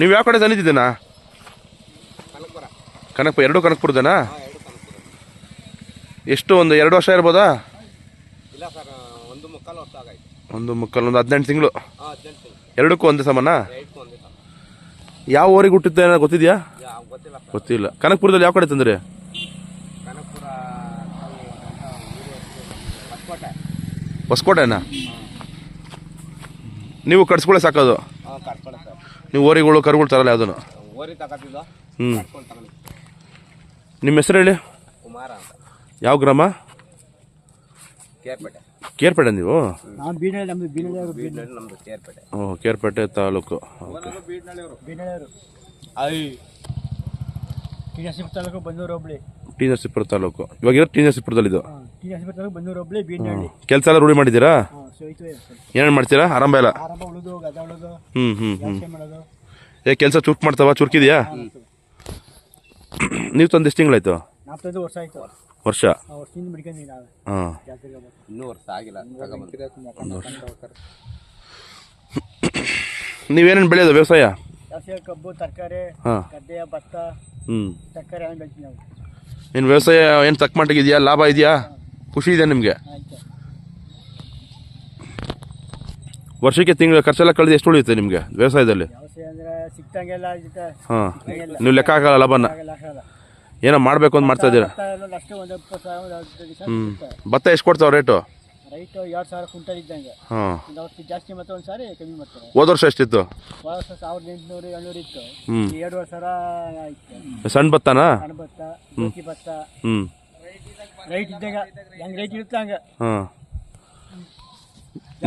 ನೀವು ಯಾವ ಕಡೆ ತಂದಿದ್ದೀನಾ ಕನಕಪುರ. ಎರಡು ಕನಕಪುರದನಾ ಎಷ್ಟು ಒಂದು ಎರಡು ವರ್ಷ ಇರ್ಬೋದಾ? ಒಂದು ಮುಕ್ಕಾಲು ಒಂದು ಹದಿನೆಂಟು ತಿಂಗಳು. ಎರಡಕ್ಕೂ ಒಂದೇ ಸಮಾನ? ಯಾವ ಊರಿಗೆ ಹುಟ್ಟಿದ್ದೆ ಗೊತ್ತಿದ್ಯಾ? ಗೊತ್ತಿದೆಯಾ ಗೊತ್ತಿಲ್ಲ ಕನಕಪುರದಲ್ಲಿ ಯಾವ ಕಡೆ ತಂದ್ರಿ? ಹೊಸ್ಕೋಟೆನಾ ಹೊಸಕೋಟೆ. ಹೊಸಕೋಟೆನಾ? ನೀವು ಕಟ್ಸ್ಕೊಳ್ಳೆ ಸಾಕೋದು? ನೀವು ಓರಿಗಳು ಕರುಗಳು ತರಲ್ಲ ಯಾವುದನ್ನು? ಓರಿ ತಗೋತಿದ್ದು? ಹ್ಞೂ ಕರ್ಕೊಂಡು ತಗೊಂಡು ನಿಮ್ಮ ಹೆಸರು ಹೇಳಿ? ಕುಮಾರ ಅಂತ. ಯಾವ ಗ್ರಾಮ? ಕೇರ್ಪೇಟೆ. ಕೇರ್ಪೇಟೆ ನೀವು? ನಮ್ದು ಬೀಡ್ನಳ್ಳಿ ಕೇರ್ಪೇಟೆ. ಓ ಕೇರ್ಪೇಟೆ ತಾಲೂಕು. ಬೀಡ್ನಳ್ಳಿಯವರು ಟಿ ನರಸೀಪುರ ತಾಲೂಕು ಬಂದೂರು ಹೋಬಳಿ. ಟಿ ನರಸೀಪುರ ತಾಲೂಕು. ಇವಾಗ ಇರೋ ಟಿ ನರಸೀಪುರದಲ್ಲಿ ಇದು ಟಿ ಬಂದೂರು ಕೆಲಸ ಎಲ್ಲ ರೂಢಿ ಮಾಡಿದ್ದೀರಾ? ಹಾಂ ಏನೇನು ಮಾಡ್ತೀರಾ? ಆರಂಭ ಎಲ್ಲ? ಆರಂಭ ಉಳಿದು ಗದ ಉಳಿದು ಹ್ಞೂ ಹ್ಞೂ ಹ್ಞೂ ವ್ಯವಸಾಯ ಮಾಡೋದು. ಏ ಕೆಲಸ ಚುರುಕು ಮಾಡ್ತಾವ ಚುರುಕಿದೆಯಾ? ನೀವು ತಂದು ಎಷ್ಟು ತಿಂಗಳಾಯ್ತು? ವರ್ಷ ಆಯಿತು. ವರ್ಷ? ಆ ವರ್ಷದಿಂದ ಬಿಡ್ಕೊಂಡ್ವಿ ನಾವು. ಹಾಂ. ಜಾತ್ರೆಗೆ ಹೋಗ್ಬೇಕು. ಇನ್ನೂ ವರ್ಷ ಆಗಿಲ್ಲ ನೀವೇನೇನು ಬೆಳೆಯೋದು ವ್ಯವಸಾಯ? ವ್ಯವಸಾಯ ಕಬ್ಬು ತರಕಾರಿ ಹಾಂ. ಗದ್ದೆ ಭತ್ತ ಹ್ಞೂ ತರಕಾರಿ ಏನು ಬೆಳಿತೀವಿ ನಾವು. ಏನು ವ್ಯವಸಾಯ ಏನು ತಕ್ಕ ಮಟ್ಟಿಗೆ ಇದೆಯಾ? ಲಾಭ ಇದೆಯಾ? ಖುಷಿ ಇದೆ ನಿಮಗೆ? ವರ್ಷಕ್ಕೆ ತಿಂಗಳ ಖರ್ಚೆಲ್ಲ ಕಳೆದು ಎಷ್ಟು ಉಳಿಯುತ್ತೆ ನಿಮಗೆ ವ್ಯವಸಾಯದಲ್ಲಿ? ಹಾಂ. ನೀವು ಲೆಕ್ಕ ಹಾಕಲ್ಲ ಲಾಭನ ಏನೋ ಮಾಡಬೇಕು ಅಂತ ಮಾಡ್ತಾ ಇದ್ದೀರಾ? ಹ್ಞೂ ಭತ್ತ ಎಷ್ಟು ಕೊಡ್ತಾವೆ ರೇಟು? ಹಾಂ. ಹೋದ ವರ್ಷ ಎಷ್ಟಿತ್ತು? ಹ್ಞೂ ಸಣ್ಣ ಭತ್ತನಾ? ಭತ್ತ ಹ್ಞೂ ರೈಟ್ ಇದ್ದಾಗ ಹೆಂಗ್ ರೈಟ್ ಇರುತ್ತೆ ಹಂಗೆ. ಹಾಂ.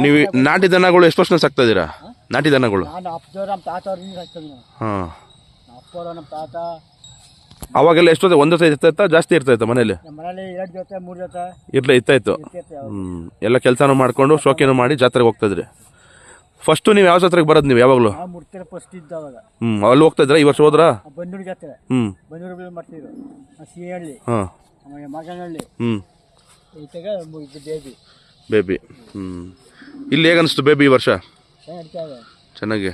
ನೀವು ಈ ನಾಟಿ ದನಗಳು ಎಷ್ಟು ವರ್ಷ ಸಾಕ್ತಾ ಇದ್ದೀರಾ ನಾಟಿ ದನಗಳು? ನಾನು ಅಪ್ಪದವ್ರು ನಮ್ಮ ತಾತ ಅವ್ರಿಂದ ಹಾಕ್ತೀವಿ ನಾವು ಹಾಂ. ನಮ್ಮ ಅಪ್ಪವರು ನಮ್ಮ ತಾತ. ಅವಾಗೆಲ್ಲ ಎಷ್ಟು ಒಂದು ಜೊತೆ ಇರ್ತಾ ಜಾಸ್ತಿ ಇರ್ತೈತೆ ಮನೇಲಿ ನಮ್ಮ ಮನೇಲಿ ಎರಡು ಜೊತೆ ಮೂರು ಜೊತೆ. ಇರ್ಲೇ ಇತ್ತಾಯ್ತು ಇರ್ತಿರ್ತೀವಿ ಅವ್ರು. ಹ್ಞೂ ಎಲ್ಲ ಕೆಲಸನೂ ಮಾಡಿಕೊಂಡು ಶೋಕಿನೂ ಮಾಡಿ ಜಾತ್ರೆಗೆ ಹೋಗ್ತಾಯಿದ್ರಿ. ಫಸ್ಟು ನೀವು ಯಾವ ಜಾತ್ರೆಗೆ ಬರೋದು ನೀವು ಯಾವಾಗಲೂ? ನಾವು ಮುರ್ತಿರ ಫಸ್ಟ್ ಇದ್ದ ಅವಾಗ. ಹ್ಞೂ ಅಲ್ಲಿ ಹೋಗ್ತಾ ಇದ್ರಾ ಈ ವರ್ಷ ಹೋದ್ರಾ? ಬಂದೂರು ಜಾತ್ರೆ. ಹ್ಞೂ ಬನ್ನೂರು ಮಾಡ್ತಿದ್ರು. ಸಿಹಳ್ಳಿ ಹಾಂ. ಆಮೇಲೆ ಮಗನಹಳ್ಳಿ ಹ್ಞೂ ಈತಾಗ ಮುಗಿದು ಬೇಬಿ ಬೇಬಿ ಹ್ಞೂ ಇಲ್ಲಿ ಹೇಗೆ ಅನಿಸ್ತು ಬೇಬಿ ಈ ವರ್ಷ? ಚೆನ್ನಾಗಿ ನಡೀತಾ ಇದೆ. ಚೆನ್ನಾಗಿ.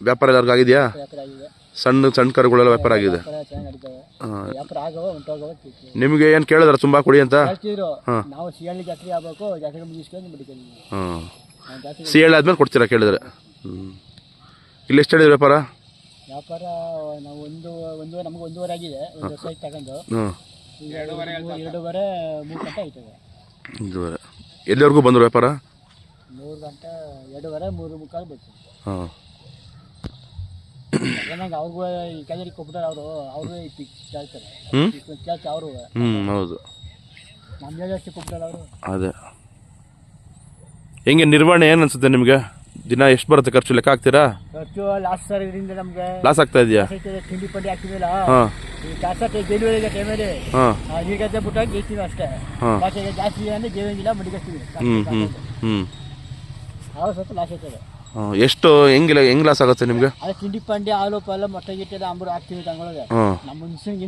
ವ್ಯಾಪಾರ ಎಲ್ಲರಿಗೂ ಆಗಿದೆಯಾ? ವ್ಯಾಪಾರ ಆಗಿದೆ. ಸಣ್ಣ ಸಣ್ಣ ಕರುಗಳೆಲ್ಲ ವ್ಯಾಪಾರ ಆಗಿದೆ. ವ್ಯಾಪಾರ ಚೆನ್ನಾಗಿ ನಡೀತವೆ ಹಾಂ. ವ್ಯಾಪಾರ ಆಗವ ನಿಮಗೆ ಏನು ಕೇಳಿದ್ರ ತುಂಬ ಕೊಡಿ ಅಂತ? ಹೇಳ್ತಿದ್ರು ಹಾ. ನಾವು ಸಿಹಳ್ಳಿ ಜಾತ್ರೆ ಆಗ್ಬೇಕು ಜಾತ್ರೆ ಮುಗಿಸ್ಕೊಂಡು ಬಿಡ್ತೀವಿ ಹಾಂ. ನಾವು ಜಾತ್ರೆ ಸಿ ಎಳ್ ಆದ್ಮೇಲೆ ಕೊಡ್ತೀರಾ ಕೇಳಿದ್ರೆ? ಹ್ಞೂ ಇಲ್ಲಿ ಎಷ್ಟು ಹೇಳಿದ್ರು ವ್ಯಾಪಾರ? ವ್ಯಾಪಾರ ನಾವು ಒಂದು ಒಂದು ನಮ್ಗೆ ಒಂದೂವರೆ ಆಗಿದೆ. ಒಂದು ವರ್ಷ ಆಯ್ತು ತಗೊಂಡು. ಹ್ಞೂ ಎರಡೂವರೆ ಮೂರು ಗಂಟೆ ಆಯ್ತದೆ. ಇದುವರೆ ಎಲ್ಲಿವರೆಗೂ ಬಂದರು ವ್ಯಾಪಾರ? ಮೂರು ಗಂಟೆ ಎರಡೂವರೆ ಮೂರು ಮುಕ್ಕಾಲು ಬೇಕು ಹಾಂ. ಏನಂಗೆ ಅವ್ರಿಗೂ ಈ ಕೈಯಲ್ಲಿ ಕೊಟ್ಬಿಟ್ಟಾರೆ ಅವರು ಅವರು ಕೇಳ್ತಾರೆ. ಹ್ಞೂ ಕೇಳ್ತಾರೆ ಅವರು ಹ್ಞೂ ಹೌದು. ನಮ್ಮ ಜಾಸ್ತಿ ಕೊಟ್ಬಿಟ್ಟಾರೆ ಅವರು. ಅದೇ. ಹೆಂಗೆ ನಿರ್ವಹಣೆ ಏನು ಅನ್ಸುತ್ತೆ ನಿಮಗೆ? ದಿನ ಎಷ್ಟು ಬರುತ್ತೆ ಖರ್ಚು? ಲೆಕ್ಕ ಹಾಕ್ತೀರಾ? ಖರ್ಚು ಲಾಸ್ಟ್ ಸರ್ ಇದರಿಂದ ನಮಗೆ ಲಾಸ್ ಆಗ್ತಾ ಇದೆಯಾ? ತಿಂಡಿ ಪಂಡಿ ಹ್ಮ್ ಹಾಂ. ಈ ಹ್ಮ್ ಡೆಲಿವರಿ ಟೈಮಲ್ಲಿ ಹಾಂ. ಗೇಯ್ತೀವಿ ಅಷ್ಟೇ. ಹಾಂ. ಈಗ ಜಾಸ್ತಿ ಅಂದರೆ ಗೇವಂಗಿಲ್ಲ ಮಡಿಗಸ್ತೀವಿ. ಹ್ಞೂ ಹ್ಞೂ ಹ್ಞೂ ಅವಾಗ ಸ್ವಲ್ಪ ಲಾಸ್ ಆಗ್ತದೆ ಎಷ್ಟು ಹೆಂಗಿಲ್ಲ ಹೆಂಗ್ ಲಾಸ್ ಆಗುತ್ತೆ ನಿಮಗೆ? ಅದೇ ತಿಂಡಿ ಪಂಡಿ ಹಾಲು ಪಾಲು ಮೊಟ್ಟೆ ಗಿಟ್ಟೆ ಅಂಬರು ಹಾಕ್ತೀವಿ ಹಾಂ ನಮ್ಮ ಮನುಷ್ಯನಿಗೆ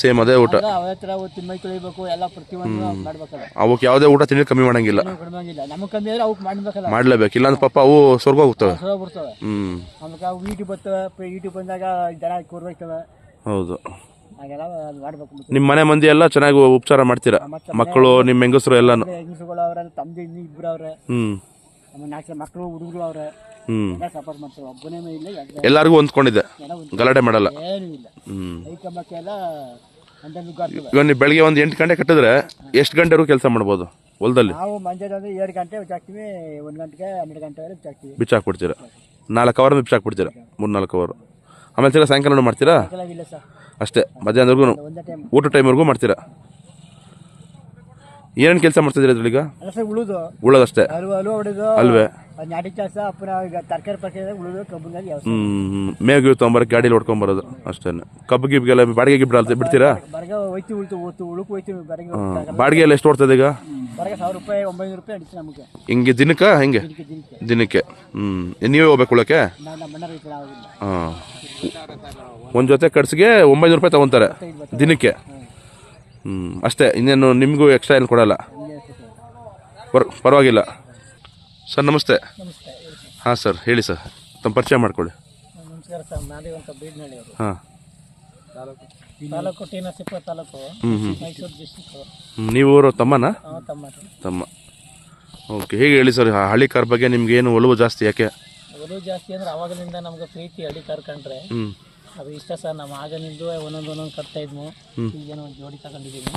ಸೇಮ್ ಅದೇ ಊಟ. ಆಗ ಅವರ ಹತ್ರ ತಿಮ್ಮೈ ತೊಳಿಬೇಕು ಎಲ್ಲ ಪ್ರತಿಯೊಂದು ಮಾಡ್ಬೇಕಲ್ಲ. ಅವಕ್ಕೆ ಯಾವುದೇ ಊಟ ತಿಂಡಿ ಕಮ್ಮಿ ಮಾಡಂಗಿಲ್ಲ. ಏನು ಕಡಿಮೆ ಆಗಿಲ್ಲ. ನಮಗೆ ಕಮ್ಮಿ ಆದ್ರೆ ಅವಕ್ಕೆ ಮಾಡ್ಬೇಕಲ್ಲ. ಮಾಡಲೇಬೇಕು. ಇಲ್ಲಾಂದ್ರೆ ಪಾಪ ಅವು ಸ್ವರ್ಗ ಹೋಗ್ತವೆ ಹೊಸ ಬರ್ತವೆ ಹ್ಞೂ ಆಮೇಲೆ ಅವು ಯೂಟ್ಯೂಬ್ ಬರ್ತವೆ. ಯೂಟ್ಯೂಬ್ ಬಂದಾಗ ದನ ಕೂರ್ಬೇಕವೆ ಹೌದು. ಹಾಗೆಲ್ಲ ಮಾಡ್ಬೇಕು ಮತ್ತೆ. ನಿಮ್ಮ ಮನೆ ಮಂದಿ ಎಲ್ಲ ಚೆನ್ನಾಗಿ ಉಪಚಾರ ಮಾಡ್ತೀರಾ? ಮಕ್ಕಳು ನಿಮ್ಮ ಹೆಂಗಸರು ಎಲ್ಲಾನು? ಹೆಂಗಸುಗಳು ಅವ್ರೆ ತಮ್ಮದು ಇನ್ನೂ ಇಬ್ಬರು ಅವ್ರೆ ಹ್ಞೂ ಆಮೇಲೆ ನಾಲ್ಕು ಜನ ಮಕ್ಕಳು ಹುಡುಗರು ಅವ್ರೆ ಹ್ಞೂ ಎಲ್ಲ ಸಪೋರ್ಟ್ ಮಾಡ್ತಾರೆ. ಒಬ್ಬನೇ ಇಲ್ಲ ಎಲ್ಲ ಎಲ್ಲರಿಗೂ ಹೊಂದ್ಕೊಂಡಿದೆ ಜನ ಒಂದು ಗಲಾಟೆ ಮಾಡಲ್ಲ. ಏನೂ ಇಲ್ಲ. ಇವಾಗ ನೀವು ಬೆಳಗ್ಗೆ ಒಂದು ಎಂಟು ಗಂಟೆ ಕಟ್ಟಿದ್ರೆ ಎಷ್ಟು ಗಂಟೆವರೆಗೂ ಕೆಲಸ ಮಾಡ್ಬೋದು ಹೊಲದಲ್ಲಿ? ನಾವು ಮಂಜದ ಎರಡು ಗಂಟೆ ಬಿಚ್ಚಾಕ್ತೀವಿ ಒಂದು ಗಂಟೆಗೆ ಹನ್ನೆರಡು ಗಂಟೆವರೆಗೆ ಬಿಚ್ಚಾಕ್ತೀವಿ. ಬಿಚ್ಚಾಕ್ಬಿಡ್ತೀರಾ ನಾಲ್ಕು ಅವರ್ ಬಿಚ್ಚಾಕ್ಬಿಡ್ತೀರಾ? ಮೂರು ನಾಲ್ಕು ಅವರು ಆಮೇಲೆ ತಿರ್ಗಾ ಸಾಯಂಕಾಲ ಮಾಡ್ತೀರಾ? ಸರ್. ಅಷ್ಟೇ. ಮಧ್ಯಾಹ್ನದವರೆಗೂ ಒಂದೇ ಟೈಮ್ ಊಟ ಟೈಮ್ವರೆಗೂ ಮಾಡ್ತೀರಾ? ಏನೇನು ಕೆಲಸ ಮಾಡ್ತಿದ್ದೀರಾ ಇದ್ರಲ್ಲೀಗ ಅಲ್ಲ ಸರ್ ಉಳುದು. ಉಳೋದಷ್ಟೇ ಅಲ್ವ ಅಲ್ವ ಹೊಡೆದು. ಅಲ್ವೇ? ಅದ್ ನಾಟಿ ಕೆಲಸ ಅಪ್ಪನ ಈಗ ತರಕಾರಿ ಪರ್ಕಾರಿ ಉಳುದು ಕಬ್ಬುನಲ್ಲಿ ವ್ಯವಸಾಯ ಹ್ಞೂ ಮೇವು ತೊಗೊಂಬರಕ್ಕೆ ಗಾಡೀಲಿ ಹೊಡ್ಕೊಂಬರೋದು ಅಷ್ಟೇ ಕಬ್ಬು ಗಿಬ್ಗೆಲ್ಲ ಬಾಡಿಗೆ ಗಿಬ್ಬ ಬಿಡ್ತೀರಾ? ಬರಗ ಹೋಯ್ತು ಉಳ್ತು ಓತು ಉಳುಕು ಹೋಯ್ತು ಬರಗ ಹಾಂ ಬಾಡಿಗೆ ಎಲ್ಲ ಎಷ್ಟು ಓಡ್ತದೆ ಈಗ? ಬರಗ ಸಾವಿರ ರೂಪಾಯಿ ಒಂಬೈನೂರು ರೂಪಾಯಿ ನಮಗೆ. ಹಿಂಗೆ ದಿನಕ್ಕೆ ಹೆಂಗೆ? ದಿನಕ್ಕೆ ದಿನಕ್ಕೆ. ದಿನಕ್ಕೆ. ಹ್ಞೂ ನೀವೇ ಹೋಗ್ಬೇಕು ಉಳಕ್ಕೆ? ನಾವು ನಮ್ಮ ಮಣ್ಣ ರೈತರ ಆಗೋದಿಲ್ಲ. ಹಾಂ. ಒಂದು ಜೊತೆ ಕಟ್ಸಿಗೆ ಒಂಬೈನೂರು ರೂಪಾಯಿ ತಗೊಂತಾರೆ ದಿನಕ್ಕೆ. ಹ್ಞೂ ಅಷ್ಟೇ. ಇನ್ನೇನು ನಿಮಗೂ ಎಕ್ಸ್ಟ್ರಾ ಏನು ಕೊಡಲ್ಲ. ಪರ್ ಪರವಾಗಿಲ್ಲ. ಸರ್ ನಮಸ್ತೆ. ಹಾಂ ಸರ್ ಹೇಳಿ ಸರ್. ತಮ್ಮ ಪರಿಚಯ ಮಾಡಿಕೊಳ್ಳಿ. ನಮಸ್ಕಾರ ಸರ್. ಹಾಂ. ತಾಲೂಕು ಟಿ ನರಸೀಪುರ ತಾಲೂಕು. ಹ್ಞೂ ಹ್ಞೂ ಮೈಸೂರು ಡಿಸ್ಟಿಕ್ಕು ನೀವು ತಮ್ಮನ? ತಮ್ಮ. ತಮ್ಮ. ಓಕೆ ಹೇಗೆ ಹೇಳಿ ಸರ್? ಹಳ್ಳಿ ಕಾರ್ ಬಗ್ಗೆ ನಿಮ್ಗೆ ಏನು ಒಲವು ಜಾಸ್ತಿ ಯಾಕೆ? ಒಲವು ಜಾಸ್ತಿ ಅಂದ್ರೆ ಅವಾಗಲಿಂದ ನಮ್ಗೆ ಪ್ರೀತಿ ಹಳ್ಳಿ ಕರ್ಕೊಂಡ್ರೆ ಹ್ಞೂ ಅದು ಇಷ್ಟ ಸರ್ ನಮ್ಮ ಆಗನಿಂದ ಒಂದೊಂದು ಒಂದೊಂದು ಕಟ್ತಾ ಇದ್ವು ಈಗೇನೋ ಒಂದು ಜೋಡಿ ತಗೊಂಡಿದ್ದೀನಿ.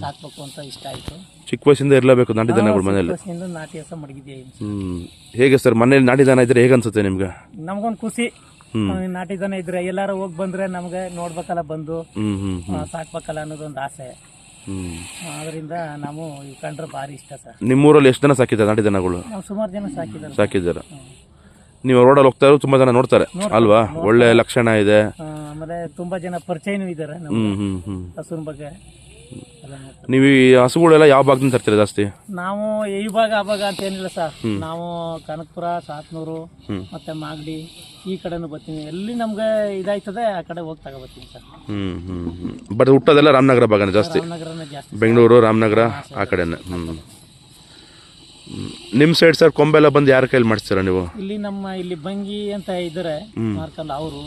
ಸಾಕ್ಬೇಕು ಅಂತ ಇಷ್ಟ ಆಯ್ತು. ಚಿಕ್ಕ ವಯಸ್ಸಿಂದ ಇರಲೇಬೇಕು ನಾಟಿ ದನಗಳು ಮನೆಯಲ್ಲಿ. ನಾಟಿ ಹಸ ಮಡಗಿದ್ದೀವಿ ಹ್ಞೂ ಹೇಗೆ ಸರ್ ಮನೇಲಿ ನಾಟಿ ದನ ಇದ್ರೆ ಹೇಗೆ ಅನ್ಸುತ್ತೆ ನಿಮ್ಗೆ? ನಮ್ಗೊಂದು ಖುಷಿ. ನಾಟಿ ದನ ಇದ್ರೆ ಎಲ್ಲಾರು ಹೋಗಿ ಬಂದ್ರೆ ನಮ್ಗೆ ನೋಡ್ಬೇಕಲ್ಲ ಬಂದು. ಸಾಕ್ಬೇಕಲ್ಲ ಅನ್ನೋದೊಂದು ಆಸೆ. ಅದರಿಂದ ನಾವು ಈ ಕಂಡ್ರೆ ಭಾರಿ ಇಷ್ಟ ಸರ್. ನಿಮ್ಮೂರಲ್ಲಿ ಎಷ್ಟು ಜನ ಸಾಕಿದ್ದಾರೆ ನಾಟಿ ದನಗಳು? ನಾವು ಸುಮಾರು ಜನ ಸಾಕಿದ್ದಾರೆ ಸಾಕಿದ್ದಾರೆ. ನೀವು ರೋಡಲ್ಲಿ ಹೋಗ್ತಾ ಇರೋ ತುಂಬ ಜನ ನೋಡ್ತಾರೆ ಅಲ್ವಾ? ಒಳ್ಳೆ ಲಕ್ಷಣ ಇದೆ. ಆಮೇಲೆ ತುಂಬಾ ಜನ ಪರಿಚಯನೂ ಇದ್ದಾರೆ ಹಸುನ ಬಗ್ಗೆ ಎಲ್ಲ ನೋಡ್ತಾರೆ. ನೀವು ಈ ಹಸುಗಳೆಲ್ಲ ಯಾವ ಭಾಗದಿಂದ ತರ್ತೀರಾ ಜಾಸ್ತಿ? ನಾವು ಈ ಭಾಗ ಆ ಭಾಗ ಅಂತ ಏನಿಲ್ಲ ಸರ್. ನಾವು ಕನಕಪುರ ಸಾತ್ನೂರು ಮತ್ತೆ ಮಾಗಡಿ ಈ ಕಡೆನೂ ಬರ್ತೀನಿ. ಎಲ್ಲಿ ನಮ್ಗೆ ಇದಾಯ್ತದೆ ಆ ಕಡೆ ಹೋಗಿ ತಗೋಬರ್ತೀನಿ ಸರ್. ಹ್ಮ್ ಹ್ಮ್ ಹ್ಮ್. ಬಟ್ ಹುಟ್ಟೋದೆಲ್ಲ ರಾಮನಗರ ಭಾಗನೇ ಜಾಸ್ತಿ. ರಾಮನಗರನೇ ಜಾಸ್ತಿ ಬೆಂಗಳೂರು ರಾಮನಗರ ಆ ಕಡೆನೆ. ಹ್ಞೂ ನಿಮ್ಮ ಸೈಡ್ ಸರ್ ಕೊಂಬೆಲ್ಲ ಬಂದು ಯಾರ ಕೈಲಿ ಮಾಡಿಸ್ತೀರಾ ನೀವು? ಇಲ್ಲಿ ನಮ್ಮ ಇಲ್ಲಿ ಬಂಗಿ ಅಂತ ಇದ್ದಾರೆ ಮಾರ್ಕಲ್ ಅವರು.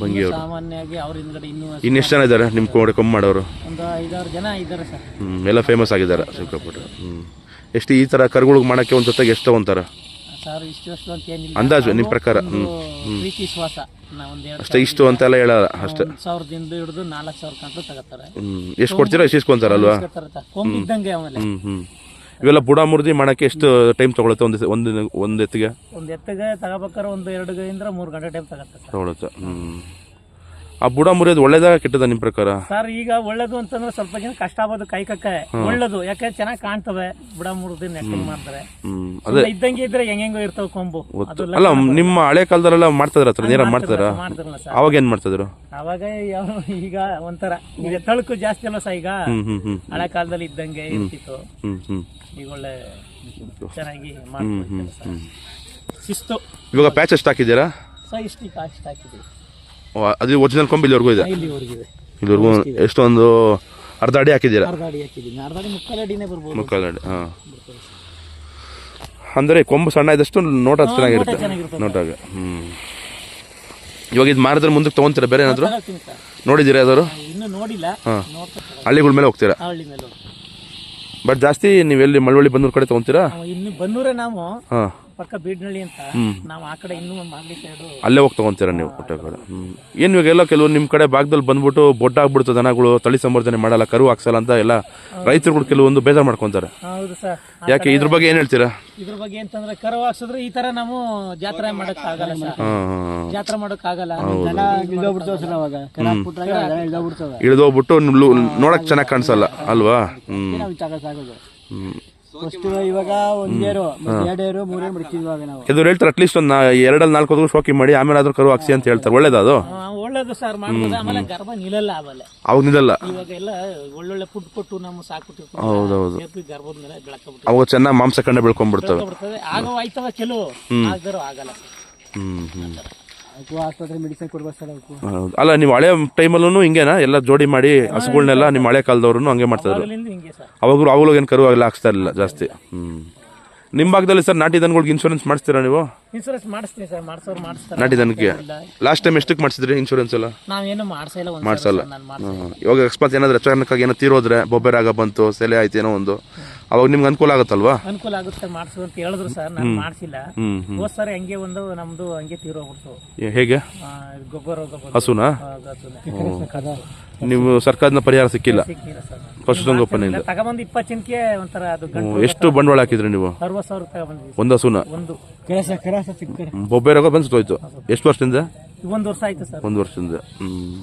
ಬಂಗಿ ಸಾಮಾನ್ಯವಾಗಿ ಅವ್ರ ಹಿಂದ್ಗಡೆ ಇನ್ನೂ ಇನ್ನೆಷ್ಟು ಜನ ಇದ್ದಾರೆ ನಿಮ್ಮ ಕೋಡೆ ಕೊಂಬು ಮಾಡೋರು? ಒಂದು ಐದಾರು ಜನ ಇದ್ದಾರೆ ಸರ್. ಹ್ಞೂ ಎಲ್ಲ ಫೇಮಸ್ ಆಗಿದ್ದಾರೆ ಸಿಕ್ಕಾಪಟ್ಟೆ. ಹ್ಞೂ ಎಷ್ಟು ಈ ಥರ ಕರುಗಳಿಗೆ ಮಾಡಕ್ಕೆ ಒಂದು ಜೊತೆಗೆ ಎಷ್ಟು ತೊಗೊಂತಾರೆ ಸರ್ ಇಷ್ಟು ಅಷ್ಟು ಅಂತ ಏನಿಲ್ಲ. ಅಂದಾಜು ನಿಮ್ಮ ಪ್ರಕಾರ? ಪ್ರೀತಿ ಎರಡು ಅಷ್ಟೇ ಇಷ್ಟು ಅಂತೆಲ್ಲ ಹೇಳಲ್ಲ ಅಷ್ಟೇ. ಸಾವಿರದಿಂದ ಹಿಡಿದು ನಾಲ್ಕು ಸಾವಿರ ಕಂಡು ತಗೋತಾರೆ. ಹ್ಞೂ ಎಷ್ಟು ಕೊಡ್ತೀರಾ ಎಷ್ಟು ಇಸ್ಕೊಂತಾರಲ್ವಾ? ಕೊಂಬಿದ್ದಂಗೆ ಆಮೇಲೆ. ಹ್ಞೂ ಹ್ಞೂ ಇವೆಲ್ಲ ಬುಡ ಮುರಿದು ಮಾಡೋಕ್ಕೆ ಎಷ್ಟು ಟೈಮ್ ತಗೊಳುತ್ತೆ ಒಂದು ಒಂದು ಒಂದು ಎತ್ತಿಗೆ? ಒಂದು ಎತ್ತಿಗೆ ತಗೋಬೇಕಾದ್ರೆ ಒಂದು ಎರಡು ಗಂಟೆ ಮೂರು ಗಂಟೆ ಟೈಮ್ ತಗೊಳುತ್ತೆ ತೊಗೊಳುತ್ತೆ. ಹ್ಞೂ ಆ ಬುಡ ಮುರಿಯೋದು ಒಳ್ಳೇದಾಗ ಕೆಟ್ಟದ ನಿಮ್ ಪ್ರಕಾರ? ಸರ್ ಈಗ ಒಳ್ಳೇದು ಅಂತಂದ್ರೆ ಸ್ವಲ್ಪ ಜನ ಕಷ್ಟ ಆಗೋದು ಕೈ ಕಕ್ಕ. ಒಳ್ಳೇದು. ಯಾಕೆ ಚೆನ್ನಾಗಿ ಕಾಣ್ತವೆ. ಬುಡ ಮುರಿದು ನೆಟ್ಟಿಂಗ್ ಮಾಡ್ತಾರೆ. ಇದ್ದಂಗೆ ಇದ್ರೆ ಹೆಂಗೆಂಗೋ ಇರ್ತಾವ ಕೊಂಬು. ಅಲ್ಲ ನಿಮ್ಮ ಹಳೆ ಕಾಲದಲ್ಲೆಲ್ಲ ಮಾಡ್ತಾರ ಹತ್ರ? ನೀರ ಮಾಡ್ತಾರ ಮಾಡ್ತಾರಲ್ಲ ಸರ್. ಅವಾಗ ಏನ್ ಮಾಡ್ತಿದ್ರು? ಅವಾಗ ಯಾವ ಈಗ ಒಂಥರ. ಈಗ ತಳುಕು ಜಾಸ್ತಿ ಅಲ್ಲ ಸರ್ ಈಗ? ಹಳೆ ಕಾಲದಲ್ಲಿ ಇದ್ದಂಗೆ ಇರ್ತಿತ್ತು. ಈಗ ಒಳ್ಳೆ ಚೆನ್ನಾಗಿ ಮಾಡ್ತಾರೆ ಸರ್. ಶಿಸ್ತು. ಇವಾಗ ಪ್ಯಾಚ್ ಎಷ್ಟು ಹಾಕಿದ್ದೀರಾ? ಸರ್ ಇಷ್ಟು ಕಾಸ್ಟ್ ಹಾಕಿದ್ದೀವಿ. ಓ, ಅದು ಒರಿಜಿನಲ್ ಕೊಂಬು ಇಲ್ಲಿವರೆಗೂ ಇದೆ? ಇಲ್ಲಿವರೆಗೂ ಎಷ್ಟೊಂದು ಅರ್ಧ ಅಡಿ ಹಾಕಿದ್ದೀರಾ? ಅರ್ಧ ಅಡಿ ಹಾಕಿದ್ದೀನಿ. ಅರ್ಧ ಅಡಿ ಮುಕ್ಕಾಲು ಅಡಿನೇ ಬರ್ಬೋದು. ಮುಕ್ಕಾಲು ಅಡಿ ಹಾಂ. ಅಂದರೆ ಕೊಂಬು ಸಣ್ಣ ಇದ್ದಷ್ಟು ನೋಟ ಚೆನ್ನಾಗಿರುತ್ತೆ. ನೋಟಾಗ ಹ್ಞೂ ಇವಾಗ ಇದು ಮಾರಿದ್ರೆ ಮುಂದಕ್ಕೆ ತೊಗೊಂತೀರಾ? ಬೇರೆ ಏನಾದರೂ? ನೋಡಿದ್ದೀರಾ ಯಾವ್ದಾದ್ರು? ಇನ್ನೂ ನೋಡಿಲ್ಲ. ಹಾಂ. ಹಳ್ಳಿಗಳ ಮೇಲೆ ಹೋಗ್ತೀರಾ? ಹಳ್ಳಿ ಮೇಲೆ ಬಟ್ ಜಾಸ್ತಿ ನೀವೆಲ್ಲಿ ಮಳವಳ್ಳಿ ಬಂದೂರು ಕಡೆ ತೊಗೊಂತೀರಾ? ಇನ್ನು ಬಂದೂರೇ ನಾವು. ಹಾಂ. ಪಕ್ಕ ಬೀಡ್ನಳ್ಳಿ ಅಂತ. ನಾವು ಆ ಕಡೆ ಇನ್ನೂ ಮಾಗಡಿ ಸೈಡು ಅಲ್ಲೇ ಹೋಗಿ ತೊಗೊಂತೀರಾ ನೀವು ಪುಟ್ಟ ಕಡೆ ಏನು ಇವಾಗೆಲ್ಲ ಕೆಲವು ನಿಮ್ಮ ಕಡೆ ಭಾಗದಲ್ಲಿ ಬಂದ್ಬಿಟ್ಟು ಬೊಡ್ಡ ಆಗ್ಬಿಡ್ತು ದನಗಳು ತಳಿ ಸಂವರ್ಧನೆ ಮಾಡಲ್ಲ ಕರು ಹಾಕ್ಸಲ್ಲ ಅಂತ ಎಲ್ಲ ರೈತರುಗಳು ಕೆಲವೊಂದು ಬೇಜಾರು ಮಾಡ್ಕೊತಾರೆ. ಹೌದು ಸರ್. ಯಾಕೆ ಇದ್ರ ಬಗ್ಗೆ ಏನು ಹೇಳ್ತೀರಾ? ಇದ್ರ ಬಗ್ಗೆ ಅಂತಂದ್ರೆ ಕರು ಹಾಕ್ಸಿದ್ರೆ ಈ ತರ ನಾವು ಜಾತ್ರೆ ಮಾಡಕ್ ಆಗಲ್ಲ ಸರ್. ಹಾಂ ಹಾಂ ಜಾತ್ರೆ ಮಾಡಕ್ ಆಗಲ್ಲ. ಇಳಿದೋಗ್ಬಿಟ್ಟು ನೋಡಕ್ ಚೆನ್ನಾಗಿ ಕಾಣಿಸಲ್ಲ ಅಲ್ವಾ? ಹ್ಮ್. ಹ್ಮ್. ಫಸ್ಟ್ ಇವಾಗ ಒಂದೇರು ಎರಡೇರು ಮೂರೇರು ನಾವು. ಇದು ಹೇಳ್ತಾರೆ ಅಟ್ಲೀಸ್ಟ್ ಒಂದು ಎರಡಲ್ಲಿ ನಾಲ್ಕು ಹೊತ್ತು ಶೋಕಿ ಮಾಡಿ ಆಮೇಲೆ ಆದ್ರೂ ಕರು ಹಾಕ್ಸಿ ಅಂತ ಹೇಳ್ತಾರೆ. ಒಳ್ಳೇದು ಅದು? ಒಳ್ಳೇದು ಸರ್ ಮಾಡ್ಬೋದು. ಆಮೇಲೆ ಗರ್ಭ ನಿಲ್ಲಲ್ಲ ಆಮೇಲೆ. ಅವಾಗ ನಿಲ್ಲಲ್ಲ. ಇವಾಗ ಎಲ್ಲ ಒಳ್ಳೊಳ್ಳೆ ಫುಡ್ ಕೊಟ್ಟು ನಮ್ಮ ಸಾಕ್ಬಿಟ್ಟು ಹೌದೌದು ಗರ್ಭದ ಮೇಲೆ ಚೆನ್ನಾಗಿ ಮಾಂಸ ಕಂಡ ಬೆಳ್ಕೊಂಡ್ಬಿಡ್ತವೆ. ಆಗೋ ಆಯ್ತವ ಕೆಲವು. ಆಗದಿರೋ ಆಗಲ್ಲ. ಹ್ಮ್ ಹ್ಮ್. ಆಸ್ಪತ್ರೆ ಮೆಡಿಸಿನ್ ಕೊಡ್ಬೇಕು ಸರ್ ಅದಕ್ಕೂ ಹೌದು. ಅಲ್ಲ ನೀವು ಹಳೆ ಟೈಮಲ್ಲೂ ಹಿಂಗೇನಾ? ಎಲ್ಲ ಜೋಡಿ ಮಾಡಿ ಹಸುಗಳನ್ನೆಲ್ಲ ನಿಮ್ಮ ಹಳೆ ಕಾಲದವ್ರು ಹಂಗೆ ಮಾಡ್ತಿದ್ರು ಅಲ್ಲಿಂದ ಹಿಂಗೆ ಸರ್. ಅವಾಗಲೂ ಅವಾಗಲೂ ಏನು ಕರು ಆಗಲ್ಲ ಹಾಕ್ಸ್ತಾ ಇರಲಿಲ್ಲ ಜಾಸ್ತಿ. ಹ್ಞೂ ನಿಮ್ಮ ಭಾಗದಲ್ಲಿ ಸರ್ ನಾಟಿ ದನಗಳಿಗೆ ಇನ್ಶೂರೆನ್ಸ್ ಮಾಡಿಸ್ತೀರಾ ನೀವು? ಇನ್ಶೂರೆನ್ಸ್ ಮಾಡಿಸ್ತೀನಿ ಸರ್ ಮಾಡಿಸೋರು ಮಾಡಿಸ್ತಾರೆ. ನಾಟಿ ದನಕ್ಕೆ ಲಾಸ್ಟ್ ಟೈಮ್ ಎಷ್ಟಕ್ಕೆ ಮಾಡಿಸಿದ್ರಿ ಇನ್ಶೂರೆನ್ಸ್ ಎಲ್ಲ? ನಾವೇನು ಮಾಡ್ಸಿಲ್ಲ ಒಂದು ಮಾಡ್ಸಲ್ಲ. ನಾನು. ಇವಾಗ ಅಕಸ್ಮಾತ್ ಏನಾದ್ರು ಅಚಾನಕ್ಕಾಗಿ ಏನೋ ತೀರೋದ್ರೆ ಬೊಬ್ಬೆರಾಗ ಬಂತು ಸೆಲೆ ಆಯ್ತು ಏನೋ ಒಂದು. ಅವಾಗ ನಿಮ್ಗೆ ಅನುಕೂಲ ಆಗುತ್ತಲ್ವಾ? ಅನುಕೂಲ ಆಗುತ್ತೆ ಮಾಡಿಸು ಅಂತ ಹೇಳಿದ್ರು ಸರ್ ನಾನು ಮಾಡಿಸಿಲ್ಲ. ಹ್ಮ್ ಸರ್ ಹೋದ್ ಸರಿ ಹಂಗೆ ಒಂದು ನಮ್ದು ಹಂಗೆ ತೀರೋಗ್ಬಿಡ್ತು ಹೇಗೆ? ಆ, ಗೊಬ್ಬರ ಗೊಬ್ಬರ. ಹಸುನಾ? ನೀವು ಸರ್ಕಾರದ ಪರಿಹಾರ ಸಿಕ್ಕಿಲ್ಲ? ಸರ್. ಪಶುಸಂಗೋಪನೆಯಿಂದ ತಗೊಂಬಂದು ಇಪ್ಪತ್ತು ಚಿನ್ಕೆ ಒಂಥರ ಅದು ಗಂಟು ಹ್ಮ್. ಎಷ್ಟು ಬಂಡವಾಳ ಹಾಕಿದ್ರಿ ನೀವು? ಅರವತ್ತು ಸಾವಿರ ತಗೊಂಬಂದ್ವಿ ಒಂದು ಹಸುನ? ಒಂದು. ಬೊಬ್ಬೆ ರೋಗ ಬಂದು ಹೋಯ್ತು. ಎಷ್ಟು ವರ್ಷದಿಂದ? ಒಂದು ವರ್ಷ ಆಯ್ತು ಸರ್. ಒಂದು ವರ್ಷದಿಂದ. ಹ್ಮ್.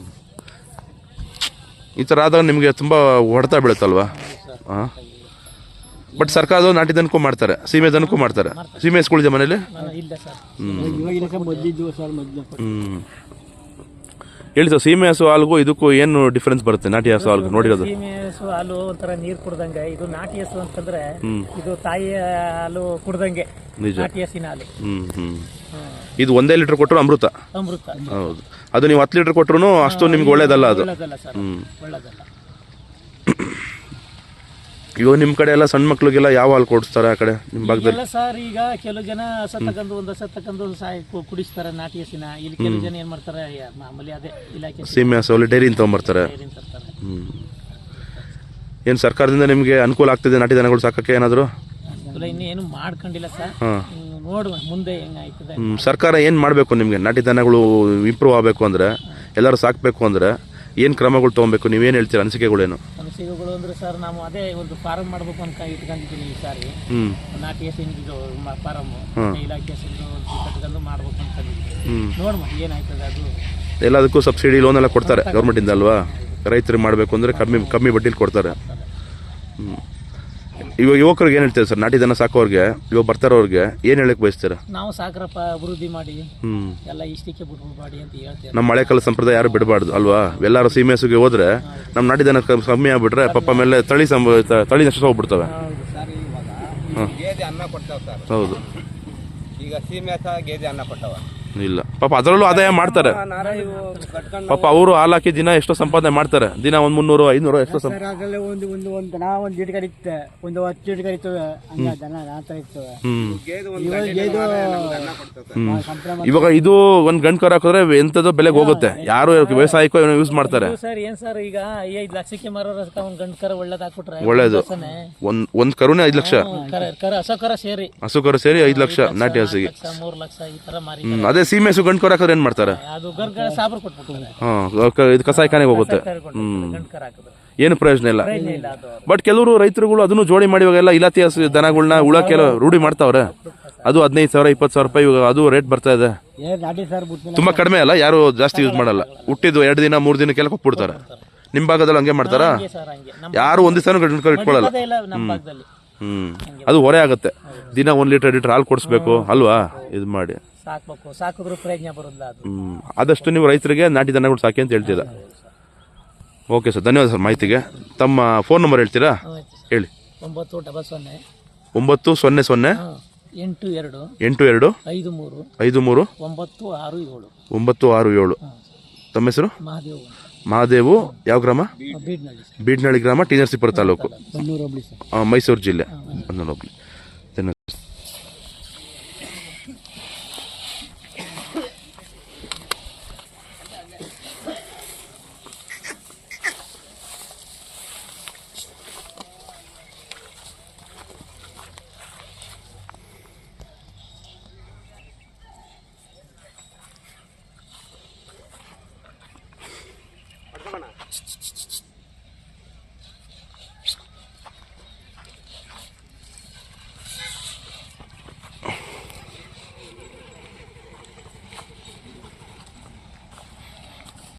ಈ ಥರ ಆದಾಗ ನಿಮಗೆ ತುಂಬ ಹೊಡೆತ ಬೀಳುತ್ತಲ್ವಾ? ಹಾಂ ಬಟ್ ಸರ್ಕಾರದವ್ರು ನಾಟಿ ದನಕ್ಕೂ ಮಾಡ್ತಾರೆ ಸೀಮೆ ದನಕ್ಕೂ ಮಾಡ್ತಾರೆ. ಸೀಮೆ ಇಸ್ಕೊಳಿದೆ ಮನೇಲಿ ಮೊದ್ಲು. ಹೇಳಿ ಸರ್ ಸೀಮೆ ಹಸು ಹಾಲ್ಗೂ ಇದಕ್ಕೂ ಏನು ಡಿಫ್ರೆನ್ಸ್ ಬರುತ್ತೆ? ನಾಟಿ ಹಸು ಹಾಲ್ಗೂ ನೋಡಿರೋದು? ಸೀಮೆ ಹಸು ಹಾಲು ಒಂಥರ ನೀರು ಕುಡ್ದಂಗೆ ಇದು ನಾಟಿ ಹಸು ಅಂತಂದ್ರೆ ಇದು ತಾಯಿ ಹಾಲು ಕುಡ್ದಂಗೆ ನಿಜ. ನಾಟಿ ಹಸಿನ ಹಾಲು. ಹ್ಮ್ ಹ್ಮ್. ಇದು ಒಂದೇ ಲೀಟರ್ ಕೊಟ್ಟರು ಅಮೃತ? ಅಮೃತ. ಹೌದು. ಅದು ನೀವು ಹತ್ತು ಲೀಟರ್ ಕೊಟ್ಟರು ಅಷ್ಟು ನಿಮ್ಗೆ ಒಳ್ಳೇದಲ್ಲ ಅದು? ಒಳ್ಳೇದಲ್ಲ ಸರ್. ಹ್ಮ್. ಒಳ್ಳೇದಲ್ಲ. ಇವಾಗ ನಿಮ್ಮ ಕಡೆ ಎಲ್ಲ ಸಣ್ಣ ಮಕ್ಳಿಗೆಲ್ಲ ಯಾವ ಹಾಲು ಕೊಡಿಸ್ತಾರೆ ಆ ಕಡೆ? ನಿಮ್ಮ ಭಾಗದಲ್ಲಿ? ಎಲ್ಲ ಸರ್ ಈಗ ಕೆಲವು ಜನ ಹಸ ತಗೊಂಡು ಒಂದು ಹಸ ತಗೊಂಡು ಸಾಯ್ ಕು- ಕುಡಿಸ್ತಾರೆ ನಾಟಿ ಹಸಿನ. ಇಲ್ಲಿ ಕೆಲವು ಜನ ಏನ್ ಮಾಡ್ತಾರೆ ಯಾ- ಮಾಮೂಲಿ ಅದೇ ಇಲಾಖೆ ಸೀಮೆ ಹಸುವಲ್ಲಿ ಡೈರಿನ ತೊಗೊಂಬರ್ತಾರೆ. ಏನ್ ತರ್ತಾರೆ. ಹ್ಞೂ ಏನು ಸರ್ಕಾರದಿಂದ ನಿಮಗೆ ಅನುಕೂಲ ಆಗ್ತಿದೆ ನಾಟಿ ದನಗಳು ಸಾಕಕ್ಕೆ ಏನಾದರೂ? ಅನುಕೂಲ ಇನ್ನೇನು ಮಾಡ್ಕೊಂಡಿಲ್ಲ ಸರ್ ಹಾಂ. ನೋಡುವ ಮುಂದೆ ಹೆಂಗಾಯ್ತದೆ ಸರ್ಕಾರ ಏನು ಮಾಡಬೇಕು ನಿಮಗೆ? ನಾಟಿ ದನಗಳು ಇಂಪ್ರೂವ್ ಆಗಬೇಕು ಅಂದ್ರೆ ಎಲ್ಲರೂ ಸಾಕಬೇಕು ಅಂದರೆ ಏನು ಕ್ರಮಗಳು ತೊಗೊಬೇಕು? ನೀವೇನು ಹೇಳ್ತೀರಾ? ಅನಿಸಿಕೆಗಳೇನು? ಅನಿಸಿಕೆಗಳು ಅಂದ್ರೆ ಸರ್ ನಾವು ಅದೇ ಒಂದು ಫಾರಂ ಮಾಡ್ಬೇಕು ಅಂತ ಇಟ್ಕೊಂಡಿದ್ದೀನಿ ಈ ಸಾರಿ. ಹ್ಞೂ ನಾಟಿ ಹಸಿಂದು ಫಾರಮ್. ಹ್ಮ್. ಇಲಾಖೆ ಕಟ್ಕೊಂಡು ಮಾಡ್ಬೇಕು ಅಂತ ನೋಡ್ಬೋದು ಏನಾಯ್ತದೆ ಅದು? ಎಲ್ಲದಕ್ಕೂ ಸಬ್ಸಿಡಿ ಲೋನ್ ಎಲ್ಲ ಕೊಡ್ತಾರೆ ಗೌರ್ಮೆಂಟಿಂದ ಅಲ್ವಾ? ರೈತರಿಗೆ ಮಾಡಬೇಕು ಅಂದರೆ ಕಮ್ಮಿ ಕಮ್ಮಿ ಬಡ್ಡಿಲಿ ಕೊಡ್ತಾರೆ. ಹ್ಞೂ ಇವಾಗ ಯುವಕರಿಗೆ ಏನು ಹೇಳ್ತೀರಾ ಸರ್? ನಾಟಿ ದನ ಸಾಕೋರಿಗೆ ಇವಾಗ ಬರ್ತಾರವ್ರಿಗೆ ಏನು ಹೇಳಕ್ಕೆ ಬಯಸ್ತೀರಾ? ನಾವು ಸಾಕ್ರಪ್ಪ ಅಭಿವೃದ್ಧಿ ಮಾಡಿ ಹ್ಮ್. ಎಲ್ಲ ಇಷ್ಟಕ್ಕೆ ಬಿಟ್ಬಿಡ್ಬಾಡಿ ಅಂತ ಹೇಳ್ತೇವೆ. ನಮ್ಮ ಮಳೆಕಾಲ ಸಂಪ್ರದಾಯ ಯಾರು ಬಿಡಬಾರ್ದು ಅಲ್ವಾ? ಎಲ್ಲರೂ ಸೀಮೆ ಹಸುಗೆ ಹೋದ್ರೆ ನಮ್ಮ ನಾಟಿ ದನ ಕಮ್ಮಿ ಆಗ್ಬಿಟ್ರೆ ಪಾಪ ಮೇಲೆ ತಳಿ ತ- ತಳಿ ನಷ್ಟ ಹೋಗ್ಬಿಡ್ತವೆ. ಸರ್ ಇವಾಗ ಗೇದೆ ಅನ್ನ ಕೊಡ್ತಾವ ಸರ್. ಹೌದು. ಈಗ ಸೀಮೆ ಗೇದೆ ಅನ್ನ ಕೊಟ್ಟವ. ಇಲ್ಲ. ಪಾಪ ಅದರಲ್ಲೂ ಆದಾಯ ಮಾಡ್ತಾರೆ. ಪಾಪ ಅವರು ಹಾಲು ಹಾಕಿ ದಿನ ಎಷ್ಟೋ ಸಂಪಾದನೆ ಮಾಡ್ತಾರೆ. ದಿನ ಒಂದ್ ಮುನ್ನೂರು ಐನೂರು ಎಷ್ಟೋ ಸಂಪಾದನೆ ಅದರಲ್ಲಿ ಒಂದು ಒಂದು ಒಂದು ದನ ಒಂದು ಒಂದು ಹತ್ತು ಹಂಗ ದನ ಆ ಥರ ಒಂದು ಇವಾಗ ಇದು ಒಂದ್ ಗಂಟು ಕರ ಹಾಕಿದ್ರೆ ಎಂತದೋ ಬೆಲೆಗೆ ಹೋಗುತ್ತೆ. ಯಾರು ವ್ಯವಸಾಯಕ್ಕೂ ಯೂಸ್ ಮಾಡ್ತಾರೆ. ಸರ್ ಏನ್ ಸರ್ ಈಗ ಐದು ಲಕ್ಷಕ್ಕೆ ಮಾರೋರು ಒಂದ್ ಗಂಡ್ ಕರ ಒಳ್ಳೇದು ಹಾಕ್ಬಿಟ್ರೆ ಒಳ್ಳೇದು. ಒಂದ್ ಒಂದ್ ಕರುನೆ ಐದ್ ಲಕ್ಷ. ಕರ ಹಸ ಕರ ಸೇರಿ. ಹಸು ಕರು ಸೇರಿ ಐದ್ ಲಕ್ಷ ನಾಟಿ ಹಸಿಗೆ. ಲಕ್ಷ ಲಕ್ಷ ಈ ತರ ಮಾರಿ ಅದೇ ಸೀಮೆ ಗಂಟ್ ಕರ ಹಾಕಿದ್ರೆ ಏನ್ ಮಾಡ್ತಾರೆ? ಅದು ಸಾಬ್ರು ಹಾ ಇದು ಕಸಾಯಖಾನೆಗೆ ಹೋಗುತ್ತೆ. ಹ್ಞೂ ಗಂಡ್ ಹಾಕಿದ್ರೆ ಏನು ಪ್ರಯೋಜನ ಇಲ್ಲ. ಪ್ರಯೋಜನ ಇಲ್ಲ ಅದು ಬಟ್ ಕೆಲವರು ರೈತರುಗಳು ಅದನ್ನು ಜೋಡಿ ಮಾಡಿ ಇವಾಗೆಲ್ಲ ಇಲಾತಿಯ ದನಗಳನ್ನ ಉಳಕ್ಕೆಲ್ಲ ರೂಢಿ ಮಾಡ್ತಾವ್ರೆ. ಅದು ಹದಿನೈದು ಸಾವಿರ ಇಪ್ಪತ್ತು ಸಾವಿರ ರೂಪಾಯಿ ಇವಾಗ ಅದು ರೇಟ್ ಬರ್ತಾ ಇದೆ. ಸರ್ ತುಂಬಾ ಕಡಿಮೆ ಅಲ್ಲ ಯಾರು ಜಾಸ್ತಿ ಯೂಸ್ ಮಾಡಲ್ಲ. ಹುಟ್ಟಿದ್ದು ಎರಡು ದಿನ ಮೂರು ದಿನಕ್ಕೆಲ್ಲ ಕೊಟ್ಬಿಡ್ತಾರೆ. ನಿಮ್ ಭಾಗದಲ್ಲಿ ಹಂಗೆ ಮಾಡ್ತಾರಾ? ಹಂಗೆ ಸರ್ ಹಂಗೆ. ನಮ್ಮ ಯಾರು ಒಂದ್ ದಿವಸನೂ ಇಟ್ಕೊಳ್ಳಲ್ಲ ಅದೇ ಇಲ್ಲ ನಮ್ಮ ಭಾಗದಲ್ಲಿ. ಹ್ಮ್. ಅದು ಹೊರೆ ಆಗುತ್ತೆ. ದಿನ ಒಂದ್ ಲೀಟರ್ ಲೀಟರ್ ಹಾಲು ಕೊಡಿಸ್ಬೇಕು ಅಲ್ವಾ? ಇದು ಮಾಡಿ. ಸಾಕ್ಬೇಕು. ಸಾಕಿದ್ರು ಅದು. ಹ್ಮ್. ಆದಷ್ಟು ನೀವು ರೈತರಿಗೆ ನಾಟಿ ದನಗಳು ಸಾಕಿ ಅಂತ ಹೇಳ್ತೀರಾ? Okay sir. ಧನ್ಯವಾದ ಸರ್ ಮಾಹಿತಿಗೆ. ತಮ್ಮ ಫೋನ್ ನಂಬರ್ ಹೇಳ್ತೀರಾ? ಆಯ್ತು ಸರ್. ಹೇಳಿ. ಒಂಬತ್ತು ಡಬಲ್ ಸೊನ್ನೆ. ಒಂಬತ್ತು ಸೊನ್ನೆ ಸೊನ್ನೆ. ಹಾ, ಎಂಟು ಎರಡು. ಎಂಟು ಎರಡು. ಐದು ಮೂರು. ಐದು ಮೂರು. ಒಂಬತ್ತು ಆರು ಏಳು. ಒಂಬತ್ತು ಆರು ಏಳು. ತಮ್ಮ ಹೆಸರು? ಮಹಾದೇವ್ ಮಹಾದೇವು. ಯಾವ ಗ್ರಾಮ? ಬೀಡ್ನಳ್ಳಿ ಸರ್. ಬೀಡ್ನಳ್ಳಿ ಗ್ರಾಮ ಟಿ ನರಸೀಪುರ ತಾಲೂಕು. ಬನ್ನೂರು ಹೋಗ್ಲಿ ಸರ್. ಆ, ಮೈಸೂರು ಜಿಲ್ಲೆ. ಧನ್ಯವಾದ.